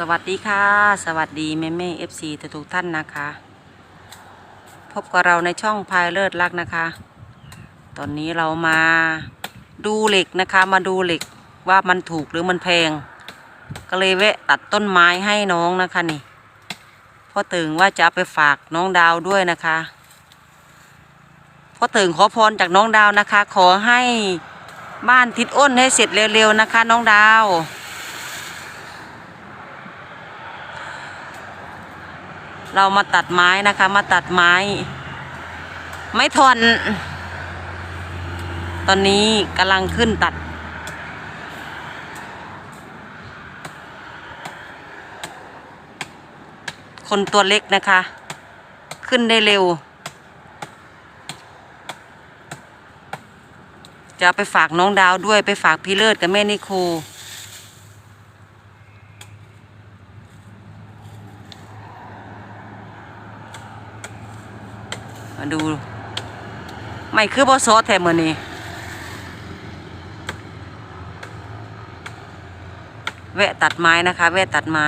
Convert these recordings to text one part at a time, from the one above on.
สวัสดีค่ะ สวัสดีแม่แม่เอฟซีทุกท่านนะคะ พบกับเราในช่องพายเลิศรักนะคะ ตอนนี้เรามาดูเหล็กนะคะมาดูเหล็กว่ามันถูกหรือมันแพง ก็เลยแวะตัดต้นไม้ให้น้องนะคะนี่พ่อตึงว่าจะเอาไปฝากน้องดาวด้วยนะคะพ่อตึงขอพรจากน้องดาวนะคะ ขอให้บ้านทิศอ้นให้เสร็จเร็วๆนะคะ น้องดาว เรามาตัดไม้นะคะ มาตัดไม้ ไม้ทอน ตอนนี้กำลังขึ้นตัด คนตัวเล็กนะคะ ขึ้นได้เร็ว จะไปฝากน้องดาวด้วยไปฝากพี่เลิศกับแม่นิโค ดูไม่คือบอซอแถมมือนี้แวะตัดไม้นะคะ แวะตัดไม้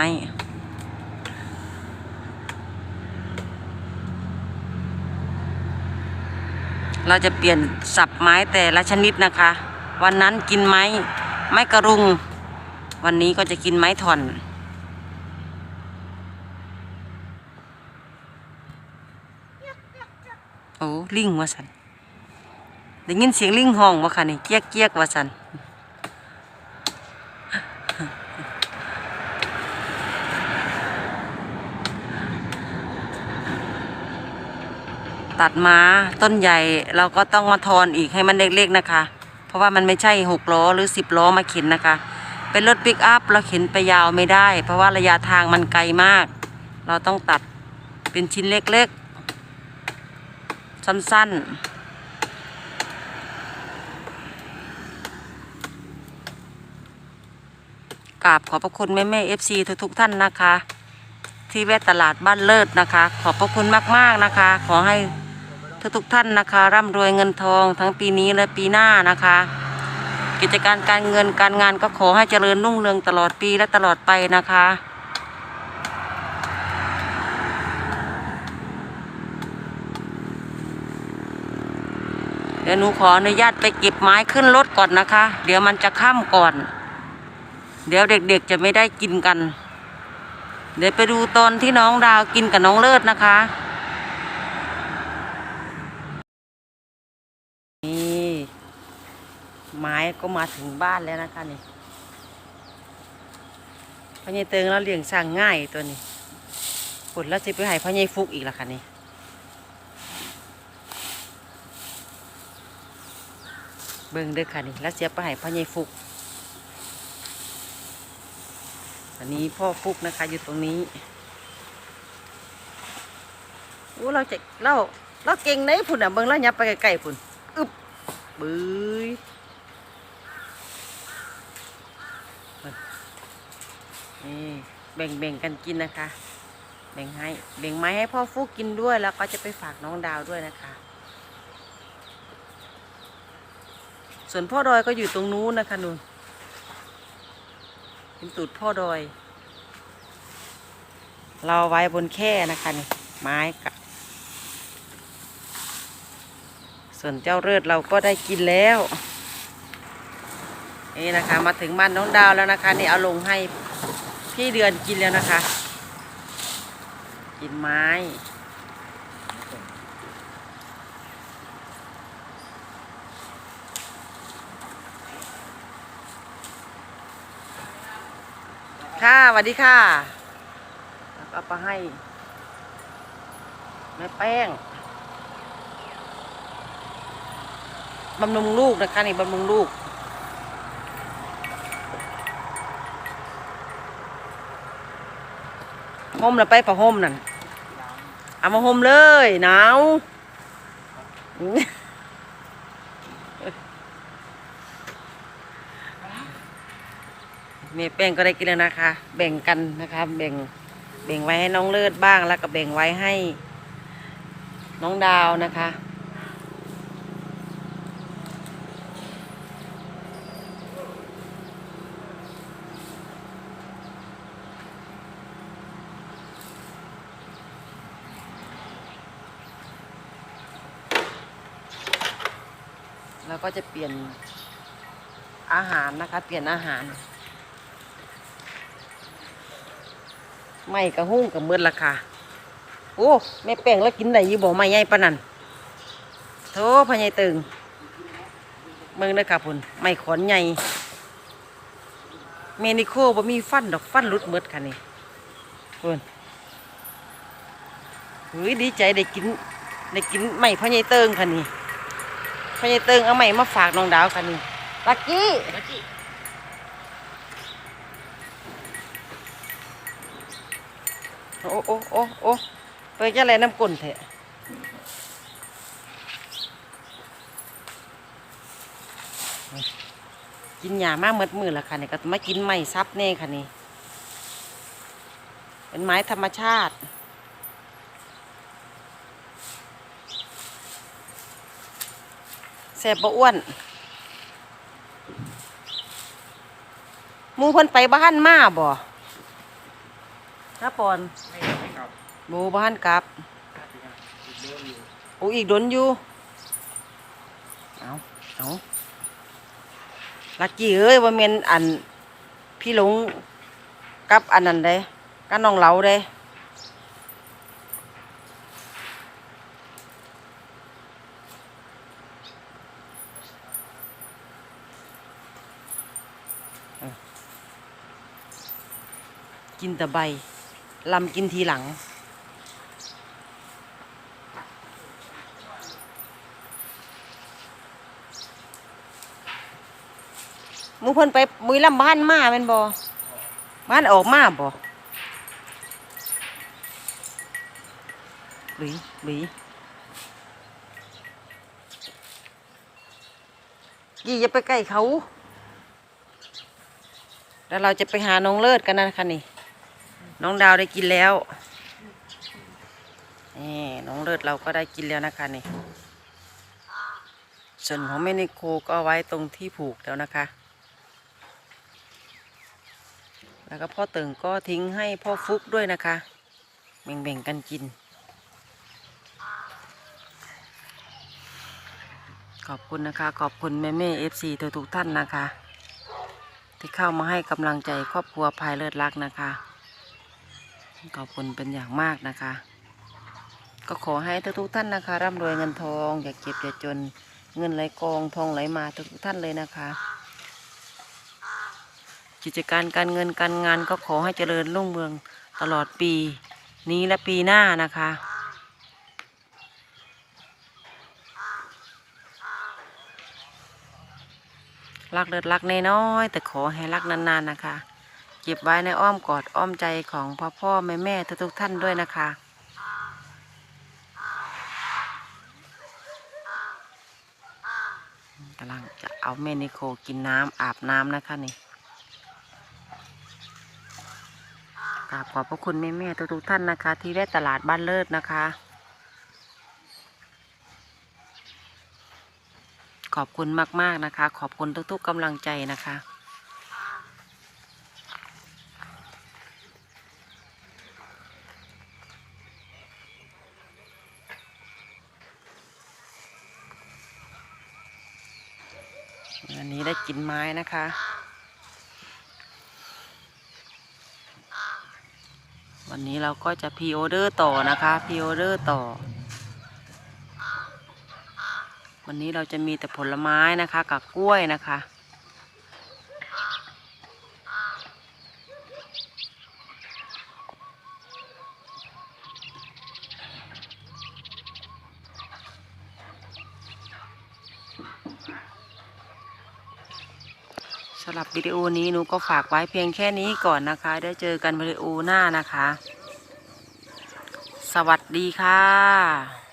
เราจะเปลี่ยนสับไม้แต่ละชนิดนะคะ วันนั้นกินไม้ไม้กระรุง วันนี้ก็จะกินไม้ถ่อน โอ้ลิงว่าสันได้ยินเสียงลิงห้องว่าค่ะนี่เกียกเกียกว่าสันตัดม้าต้นใหญ่เราก็ต้องมาทอนอีกให้มันเล็กๆนะคะ เพราะว่ามันไม่ใช่หกล้อหรือสิบล้อมาเข็นนะคะ เป็นรถปิกอัพเราเข็นไปยาวไม่ได้ เพราะว่าระยะทางมันไกลมาก เราต้องตัดเป็นชิ้นเล็กๆ สั้นๆกราบขอบพระคุณแม่แม่เอฟซีทุกๆท่านนะคะ ที่แวะตลาดบ้านเลิศนะคะ ขอบพระคุณมากๆนะคะ ขอให้ทุกๆท่านนะคะ ร่ำรวยเงินทองทั้งปีนี้และปีหน้านะคะ กิจการการเงินการงานก็ขอให้เจริญรุ่งเรืองตลอดปีและตลอดไปนะคะ ดี๋ยวหนูขออนุญาตไปเก็บไม้ขึ้นรถก่อนนะคะ เดี๋ยวมันจะค่ำก่อน เดี๋ยวเด็กๆจะไม่ได้กินกัน เดี๋ยวไปดูตอนที่น้องดาวกินกับน้องเลิศนะคะ นี่ไม้ก็มาถึงบ้านแล้วนะคะนี่พ่อใหญ่เติงเราเลี้ยงสร้างง่ายตัวนี้ผลแล้วจะไปให้พ่อใหญ่ฟุกอีกละค่ะนี่ เบิ่งเด้อค่ะนี่แล้วเสียไปให้พ่อใหญ่ฟุกอันนี้พ่อฟุกนะคะอยู่ตรงนี้อู้เราจะเราเราเก่งไหนพุ่นอะเบิ่งแล้วยับไปไกลๆพุ่นอึบบื้ยนี่แบ่งแบ่งกันกินนะคะ แบ่งให้แบ่งไม้ให้พ่อฟุกกินด้วยแล้วก็จะไปฝากน้องดาวด้วยนะคะ ส่วนพ่อดอยก็อยู่ตรงนู้นนะคะนุ่นเป็นตูดพ่อดอย เราไว้บนแค่นะคะนี่ไม้กับส่วนเจ้าเลือดเราก็ได้กินแล้วนี่นะคะ มาถึงบ้านน้องดาวแล้วนะคะ นี่เอาลงให้พี่เดือนกินแล้วนะคะ กินไม้ สวัสดีค่ะแล้วเอาไปให้แม่แป้งบำรุงลูกนะคะนี่บำรุงลูก ห่มแล้วไปผ้าห่มนั่น เอามาห่มเลย หนาว แม่แป้งก็ได้กินแล้วนะคะ แบ่งกันนะคะแบ่งแบ่งไว้ให้น้องเลิศบ้างแล้วก็แบ่งไว้ให้ น้องดาวนะคะแล้วก็จะเปลี่ยนอาหารนะคะ เปลี่ยนอาหาร ไม่กระหุ้งกับมืดราคาโอ้แม่แป้งแล้วกินได้อยี่บ่ไม่ใหญ่ปนันโธ่พญายตึงเมืองเด้อค่ะพุ่นไม่ขอนใหญ่เมนิโคบ่มีฟันดอกฟันหลุดหมดค่ะนี่พุ่นเฮ้ยดีใจได้กินได้กินไม่พญายเติงค่ะนี่พญายเติงเอาไม่มาฝากน้องดาวค่ะนี่ลักกี้ โอ้โอ้โอ้โอ้ไปจะอะไรน้ำก้นเถอะกินหยามากเมืดมือละค่ะเนี่ยก็มากินไม้ซับแน่ค่ะนี่เป็นไม้ธรรมชาติแสบบ่อ้วนมูเพิ่นไปบ้านมาบ่ นะปอนไม่ไม่กลับหมูบ้านกลับอีกเดือนอยู่โอ้อีกโดนอยู่เอาเอาลักกี้เอ้ยว่าเมนอันพี่หลงกับอันนั้นเด้กับน้องเหลาเด้เออกินแต่ใบ ลำกินทีหลัง มูเพิ่นไปมือลำบ้านมาแม่นบ่บ้านออกมาบ่หรือหรือยี่อย่าไปใกล้เขา แล้วเราจะไปหาน้องเลิศกันนะคะนี่ น้องดาวได้กินแล้วนี่น้องเลิศเราก็ได้กินแล้วนะคะนี่ส่วนของแม่นิโคก็ไว้ตรงที่ผูกแล้วนะคะ แล้วก็พ่อเติงก็ทิ้งให้พ่อฟุกด้วยนะคะแบ่งๆกันกิน ขอบคุณนะคะ ขอบคุณแม่แม่เอฟซีทุกท่านนะคะ ที่เข้ามาให้กำลังใจครอบครัวภายเลิศรักนะคะ ขอบคุณเป็นอย่างมากนะคะ ก็ขอให้ทุกๆท่านนะคะ ร่ำรวยเงินทอง อย่าเก็บอย่าจนเงินไหลกองทองไหลมาทุกๆท่านเลยนะคะ กิจการการเงินการงานก็ขอให้เจริญรุ่งเรืองตลอดปีนี้และปีหน้านะคะรักเลิศรักน้อยๆแต่ขอให้รักนานๆนะคะ ก็บไว้ในอ้อมกอดอ้อมใจของพ่อพ่อแม่แม่ทุกๆท่านด้วยนะคะ กำลังจะเอาแม่นิโคกินน้ำอาบน้ำนะคะนี่กราบขอบพระคุณแม่แม่ๆทุกๆท่านนะคะ ที่ได้ตลาดบ้านเลิศนะคะ ขอบคุณมากๆนะคะ ขอบคุณทุกๆกำลังใจนะคะ วั นนี้ได้กินไม้นะคะ วันนี้เราก็จะพีออเดอร์ต่อนะคะพีออเดอร์ต่อ วันนี้เราจะมีแต่ผลไม้นะคะกับกล้วยนะคะำหรับวิดีโอนี้หนูก็ฝากไว้เพียงแค่นี้ก่อนนะคะ ได้เจอกันวิดีโอหน้านะคะ สวัสดีค่ะ